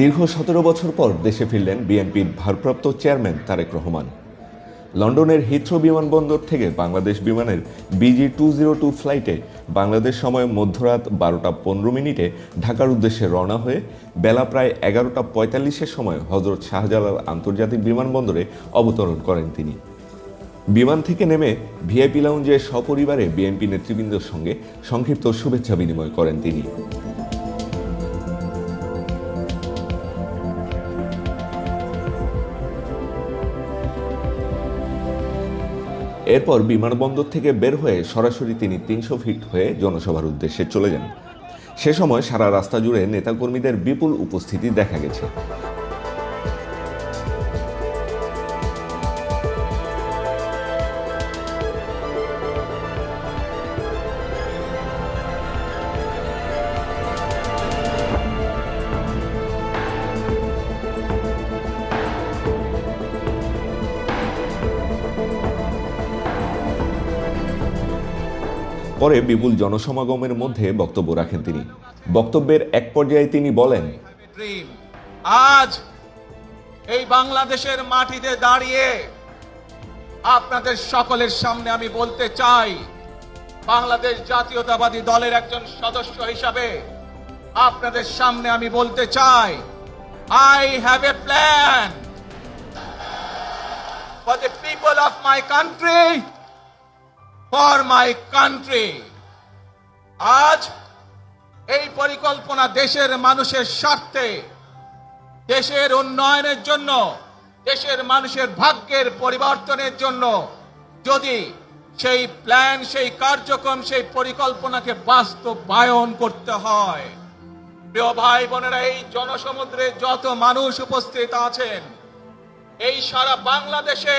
দীর্ঘ সতেরো বছর পর দেশে ফিরলেন বিএনপির ভারপ্রাপ্ত চেয়ারম্যান তারেক রহমান। লন্ডনের হিথ্রো বিমানবন্দর থেকে বাংলাদেশ বিমানের বিজি টু জিরো টু ফ্লাইটে বাংলাদেশ সময় মধ্যরাত বারোটা পনেরো মিনিটে ঢাকার উদ্দেশ্যে রওনা হয়ে বেলা প্রায় এগারোটা পঁয়তাল্লিশের সময় হজরত শাহজালাল আন্তর্জাতিক বিমানবন্দরে অবতরণ করেন তিনি। বিমান থেকে নেমে ভিআইপি লাউঞ্জে সপরিবারে বিএনপি নেতৃবৃন্দের সঙ্গে সংক্ষিপ্ত শুভেচ্ছা বিনিময় করেন তিনি। এরপর বিমানবন্দর থেকে বের হয়ে সরাসরি তিনি তিনশো ফিট হয়ে জনসভার উদ্দেশ্যে চলে যান। সে সময় সারা রাস্তা জুড়ে নেতাকর্মীদের বিপুল উপস্থিতি দেখা গেছে। পরে বিপুল জনসমাগমের মধ্যে বক্তব্য রাখেন তিনি। বক্তব্যের এক পর্যায়ে তিনি বলেন, আজ এই বাংলাদেশের মাটিতে দাঁড়িয়ে আপনাদের সকলের সামনে আমি বলতে চাই, বাংলাদেশ জাতীয়তাবাদী দলের একজন সদস্য হিসাবে আপনাদের সামনে আমি বলতে চাই I have a plan for the people of my country for my country আজ এই পরিকল্পনা দেশের মানুষের স্বার্থে, দেশের উন্নয়নের জন্য, দেশের মানুষের ভাগ্যের পরিবর্তনের জন্য যদি সেই প্ল্যান সেই কার্যক্রম, সেই পরিকল্পনাকে বাস্তবায়ন করতে হয়। প্রিয় ভাই বোনেরা, এই জনসমুদ্রে যত মানুষ উপস্থিত আছেন, এই সারা বাংলাদেশে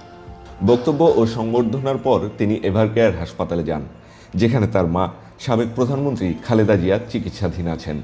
বক্তব্য ও সংবর্ধনার পর তিনি এভারকেয়ার হাসপাতালে যান, যেখানে তার মা, সাবেক প্রধানমন্ত্রী খালেদা জিয়া চিকিৎসাধীন আছেন।